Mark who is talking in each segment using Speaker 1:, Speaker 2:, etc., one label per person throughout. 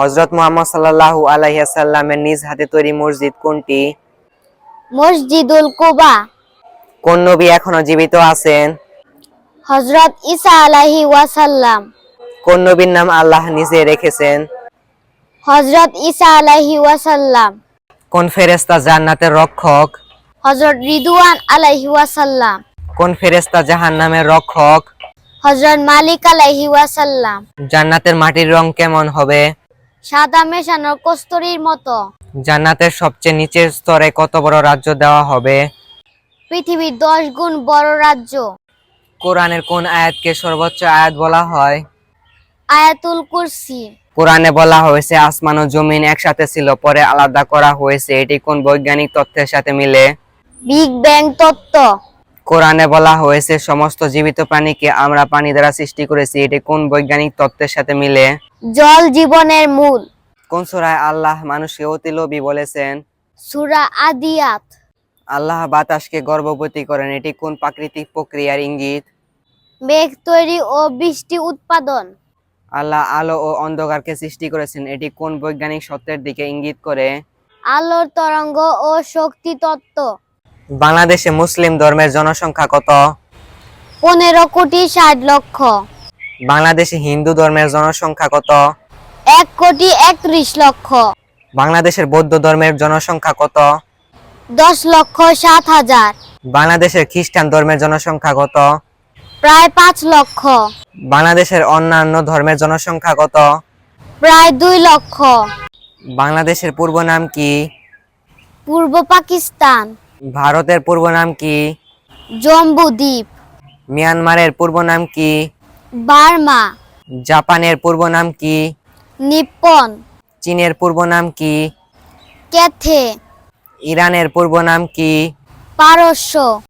Speaker 1: হজরত মোহাম্মদ সাল্লাল্লাহু আলাইহি সাল্লামের নিজ হাতে তৈরি মসজিদ কোনটি?
Speaker 2: মসজিদুল কুবা।
Speaker 1: কোন নবী এখনও জীবিত আছেন?
Speaker 2: হজরত ঈসা আলাইহি ওয়াসাল্লাম।
Speaker 1: কোন নবীর নাম আল্লাহ নিজে রেখেছেন?
Speaker 2: হজরত ঈসা আলাইহি ওয়াসাল্লাম।
Speaker 1: কোন ফেরেশতা জান্নাতের রক্ষক?
Speaker 2: হজরত রিদুয়ান আলাইহি ওয়াসাল্লাম।
Speaker 1: কোন ফেরেশতা জাহান্নামের রক্ষক?
Speaker 2: হজরত মালিক আলাইহি ওয়াসাল্লাম।
Speaker 1: জান্নাতের মাটির রং কেমন হবে?
Speaker 2: সাদা মেশানো কস্তুরীর মতো।
Speaker 1: জান্নাতের সবচেয়ে নিচের স্তরে কত বড় রাজ্য দেওয়া হবে?
Speaker 2: পৃথিবীর দশ গুণ বড় রাজ্য।
Speaker 1: কোরআনের কোন আয়াতকে সর্বোচ্চ আয়াত বলা হয়?
Speaker 2: আয়াতুল কুরসি।
Speaker 1: কোরআনে বলা হয়েছে আসমান ও জমিন একসাথে ছিল পরে আলাদা করা হয়েছে। এটি কোন বৈজ্ঞানিক তথ্যের সাথে মিলে?
Speaker 2: বিগ ব্যাং তত্ত্ব।
Speaker 1: কোরআনে বলা হয়েছে সমস্ত জীবিত প্রাণীকে আমরা পানি দ্বারা সৃষ্টি করেছি। এটি কোন বৈজ্ঞানিক তত্ত্বের সাথে মিলে?
Speaker 2: জল জীবনের মূল।
Speaker 1: কোন সূরায় আল্লাহ মানুষকে অতি লোভী বলেছেন?
Speaker 2: সুরা আদিয়াত।
Speaker 1: আল্লাহ বাতাসকে গর্ভবতী করেন এটি কোন প্রাকৃতিক প্রক্রিয়ার ইঙ্গিত?
Speaker 2: মেঘ তৈরি ও বৃষ্টি উৎপাদন।
Speaker 1: আল্লাহ আলো ও অন্ধকারকে সৃষ্টি করেছেন এটি কোন বৈজ্ঞানিক সত্যের দিকে ইঙ্গিত করে?
Speaker 2: আলোর তরঙ্গ ও শক্তি তত্ত্ব।
Speaker 1: বাংলাদেশে মুসলিম ধর্মের জনসংখ্যা কত?
Speaker 2: পনেরো কোটি ষাট লক্ষ।
Speaker 1: বাংলাদেশে হিন্দু ধর্মের জনসংখ্যা কত?
Speaker 2: এক কোটি একত্রিশ লক্ষ।
Speaker 1: বাংলাদেশের বৌদ্ধ ধর্মের জনসংখ্যা কত?
Speaker 2: দশ লক্ষ সাত হাজার।
Speaker 1: বাংলাদেশের খ্রিস্টান ধর্মের জনসংখ্যা কত?
Speaker 2: প্রায় পাঁচ লক্ষ।
Speaker 1: বাংলাদেশের অন্যান্য ধর্মের জনসংখ্যা কত?
Speaker 2: প্রায় দুই লক্ষ।
Speaker 1: বাংলাদেশের পূর্ব নাম কি?
Speaker 2: পূর্ব পাকিস্তান।
Speaker 1: ভারতের পূর্ব নাম কি?
Speaker 2: জম্বু দ্বীপ
Speaker 1: মিয়ানমারের পূর্ব নাম কি?
Speaker 2: বার্মা।
Speaker 1: জাপানের পূর্ব নাম কি?
Speaker 2: নিপ্পন।
Speaker 1: চীনের পূর্ব নাম কি?
Speaker 2: ক্যাথে।
Speaker 1: ইরানের পূর্ব নাম কি?
Speaker 2: পারস্য।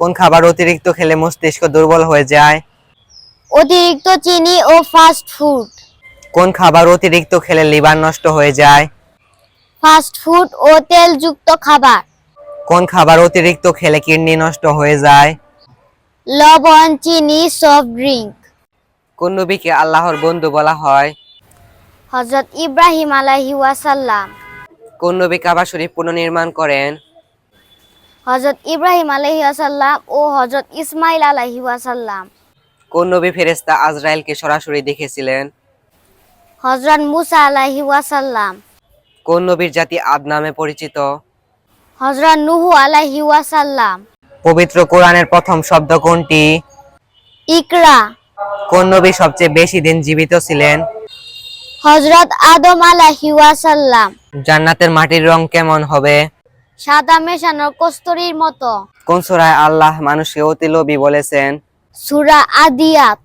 Speaker 1: কোন খাবার অতিরিক্ত খেলে মস্তিষ্ক দুর্বল হয়ে যায়?
Speaker 2: অতিরিক্ত চিনি ও ফাস্ট ফুড।
Speaker 1: কোন খাবার অতিরিক্ত খেলে লিভার নষ্ট হয়ে যায়?
Speaker 2: ফাস্ট ফুড ও তেলযুক্ত খাবার।
Speaker 1: কোন খাবার অতিরিক্ত খেলে কিডনি নষ্ট হয়ে যায়?
Speaker 2: লবণ চিনি সফট ড্রিঙ্ক
Speaker 1: কোন নবীকে আল্লাহর বন্ধু বলা হয়?
Speaker 2: হজরত ইব্রাহিম আলাইহি ওয়াসাল্লাম।
Speaker 1: কোন নবী কাবা শরীফ পুনর্নির্মাণ করেন?
Speaker 2: হজরত ইব্রাহিম আলাইহি ওয়াসাল্লাম ও হজরত ইসমাইল আলাইহি ওয়াসাল্লাম।
Speaker 1: কোন নবী ফেরেস্তা আজরাইলকে সরাসরি দেখেছিলেন?
Speaker 2: হজরত মুসা আলাইহি ওয়াসাল্লাম।
Speaker 1: কোন নবীর জাতি আদ নামে পরিচিত?
Speaker 2: হজরত নুহু আলাইহি ওয়াসাল্লাম।
Speaker 1: পবিত্র কোরআনের প্রথম শব্দ কোনটি?
Speaker 2: ইকরা।
Speaker 1: কোন নবী সবচেয়ে বেশি দিন জীবিত ছিলেন?
Speaker 2: হজরত আদম আলাইহি ওয়াসাল্লাম।
Speaker 1: জান্নাতের মাটির রং কেমন হবে?
Speaker 2: সাদা মেশানো কস্তুরীর মতো।
Speaker 1: কোন সূরায় আল্লাহ মানুষকে অতি লোভী বলেছেন?
Speaker 2: সুরা আদিয়াত।